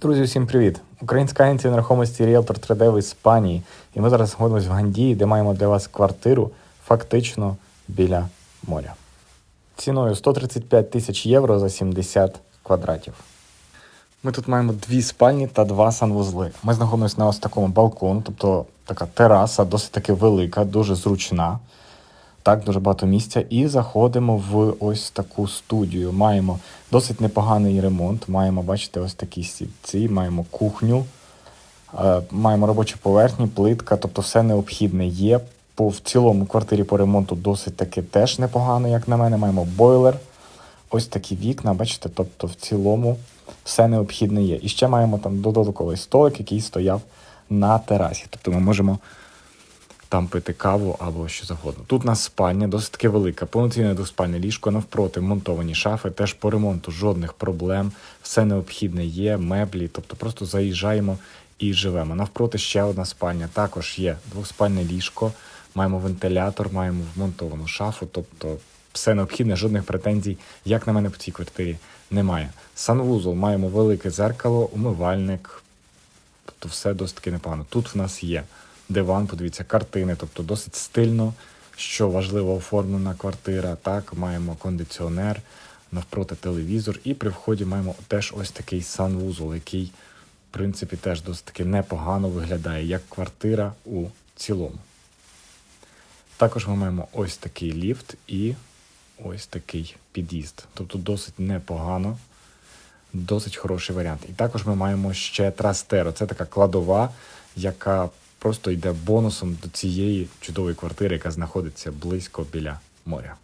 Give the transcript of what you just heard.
Друзі, усім привіт! Українська агенція нерухомості Realtor 3D в Іспанії. І ми зараз знаходимося в Гандії, де маємо для вас квартиру фактично біля моря. Ціною 135 тисяч євро за 70 квадратів. Ми тут маємо дві спальні та два санвузли. Ми знаходимося на ось такому балкону, тобто така тераса, досить таки велика, дуже зручна. Так, дуже багато місця. І заходимо в ось таку студію. Маємо досить непоганий ремонт. Маємо, бачите, ось такі стільці, маємо кухню, е, маємо робочу поверхню, плитка, тобто все необхідне є. По в цілому квартирі по ремонту досить таки теж непогано, як на мене. Маємо бойлер. Ось такі вікна, бачите, тобто в цілому все необхідне є. І ще маємо там додатковий столик, який стояв на терасі. Тобто ми можемо там пити каву або що завгодно. Тут у нас спальня досить таки велика, повноцінне двоспальне ліжко, навпроти монтовані шафи, теж по ремонту жодних проблем, все необхідне є, меблі, тобто просто заїжджаємо і живемо. Навпроти ще одна спальня, також є двоспальне ліжко, маємо вентилятор, маємо вмонтовану шафу, тобто все необхідне, жодних претензій, як на мене по цій квартирі, немає. Санвузол маємо велике зеркало, умивальник, Тобто все досить таки непогано. Тут в нас є диван, подивіться, картини, тобто досить стильно, що важливо оформлена квартира. Так, маємо кондиціонер, навпроти телевізор, і при вході маємо теж ось такий санвузол, який, в принципі, теж досить таки непогано виглядає, як квартира у цілому. Також ми маємо ось такий ліфт і ось такий під'їзд. Тобто досить непогано досить хороший варіант. І також ми маємо ще Трастеро. Це така кладова, яка просто йде бонусом до цієї чудової квартири, яка знаходиться близько біля моря.